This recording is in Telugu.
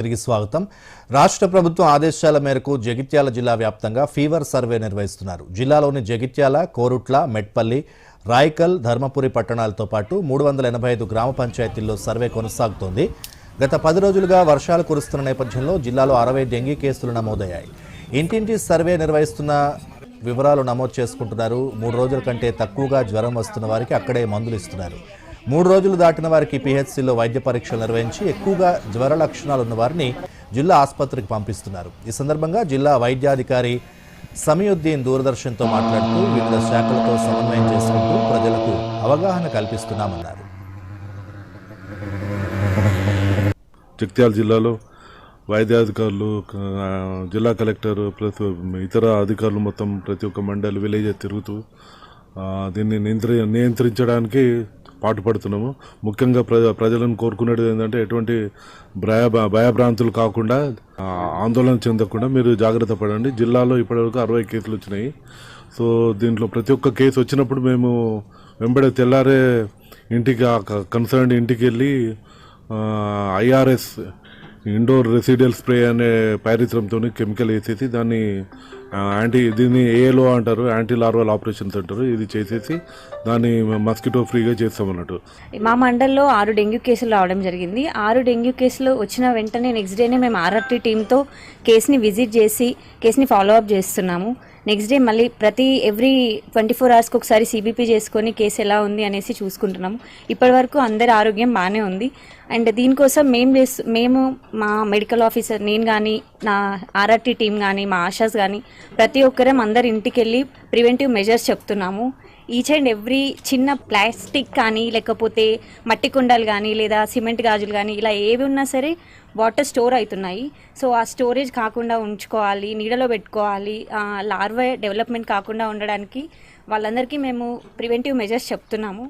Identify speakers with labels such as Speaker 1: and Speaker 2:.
Speaker 1: తిరిగి స్వాగతం. రాష్ట్ర ప్రభుత్వం ఆదేశాల మేరకు జగిత్యాల జిల్లా వ్యాప్తంగా ఫీవర్ సర్వే నిర్వహిస్తున్నారు. జిల్లాలోని జగిత్యాల కోరుట్ల మెట్పల్లి రాయకల్ ధర్మపురి పట్టణాలతో పాటు మూడు వందల ఎనభై ఐదు గ్రామ పంచాయతీల్లో సర్వే కొనసాగుతోంది. గత పది రోజులుగా వర్షాలు కురుస్తున్న నేపథ్యంలో జిల్లాలో అరవై డెంగీ కేసులు నమోదయ్యాయి. ఇంటింటి సర్వే నిర్వహిస్తున్న వివరాలు నమోదు చేసుకుంటున్నారు. మూడు రోజుల కంటే తక్కువగా జ్వరం వస్తున్న వారికి అక్కడే మందులు ఇస్తున్నారు. మూడు రోజులు దాటిన వారికి పిహెచ్సిలో వైద్య పరీక్షలు నిర్వహించి ఎక్కువగా జ్వర లక్షణాలు ఉన్న వారిని జిల్లా ఆసుపత్రికి పంపిస్తున్నారు. ఈ సందర్భంగా జిల్లా వైద్యాధికారి సమయుద్దీన్ దూరదర్శన్తో మాట్లాడుతూ వివిధ శాఖలతో సమన్వయం చేసుకుంటూ ప్రజలకు అవగాహన కల్పిస్తున్నామన్నారు.
Speaker 2: జగిత్యాల జిల్లాలో వైద్యాధికారులు జిల్లా కలెక్టర్ ప్లస్ ఇతర అధికారులు మొత్తం ప్రతి ఒక్క మండలి విలేజ్ తిరుగుతూ దీన్ని నియంత్రి నియంత్రించడానికి పాటుపడుతున్నాము. ముఖ్యంగా ప్ర ప్రజలను కోరుకునేది ఏంటంటే ఎటువంటి భయ భయభ్రాంతులు కాకుండా ఆందోళన చెందకుండా మీరు జాగ్రత్త పడండి. జిల్లాలో ఇప్పటివరకు అరవై కేసులు వచ్చినాయి. సో దీంట్లో ప్రతి ఒక్క కేసు వచ్చినప్పుడు మేము వెంబడే తెల్లారే ఇంటికి కన్సర్న్ ఇంటికి వెళ్ళి ఐఆర్ఎస్ ఇండోర్ రెసిడియల్ స్ప్రే అనే పైరిత్రంతో కెమికల్ వేసేసి దాన్ని యాంటీ దీన్ని ఏలో అంటారు యాంటీ లార్వల్ ఆపరేషన్స్ అంటారు ఇది చేసేసి దాన్ని మస్కిటో ఫ్రీగా చేస్తామన్నట్టు.
Speaker 3: మా మండల్లో ఆరు డెంగ్యూ కేసులు రావడం జరిగింది. ఆరు డెంగ్యూ కేసులు వచ్చిన వెంటనే నెక్స్ట్ డేనే మేము ఆర్ఆర్టీ టీంతో కేసుని విజిట్ చేసి కేసుని ఫాలో అప్ చేస్తున్నాము. నెక్స్ట్ డే మళ్ళీ ప్రతి ఎవ్రీ ట్వంటీ ఫోర్ అవర్స్కి ఒకసారి సిబిపి చేసుకొని కేసు ఎలా ఉంది అనేసి చూసుకుంటున్నాము. ఇప్పటివరకు అందరి ఆరోగ్యం బాగానే ఉంది. అండ్ దీనికోసం మేము చేస్తు మేము మా మెడికల్ ఆఫీసర్ నేను కానీ నా ఆర్ఆర్టీ టీం కానీ మా ఆశాస్ కానీ ప్రతి ఒక్కరం అందరి ఇంటికి వెళ్ళి ప్రివెంటివ్ మెజర్స్ చెప్తున్నాము. ఈచ్ అండ్ ఎవ్రీ చిన్న ప్లాస్టిక్ కానీ లేకపోతే మట్టి కుండలు కానీ లేదా సిమెంట్ గాజులు కానీ ఇలా ఏవి ఉన్నా సరే వాటర్ స్టోర్ అవుతున్నాయి. సో ఆ స్టోరేజ్ కాకుండా ఉంచుకోవాలి నీడలో పెట్టుకోవాలి లార్వే డెవలప్మెంట్ కాకుండా ఉండడానికి వాళ్ళందరికీ మేము ప్రివెంటివ్ మెజర్స్ చెప్తున్నాము.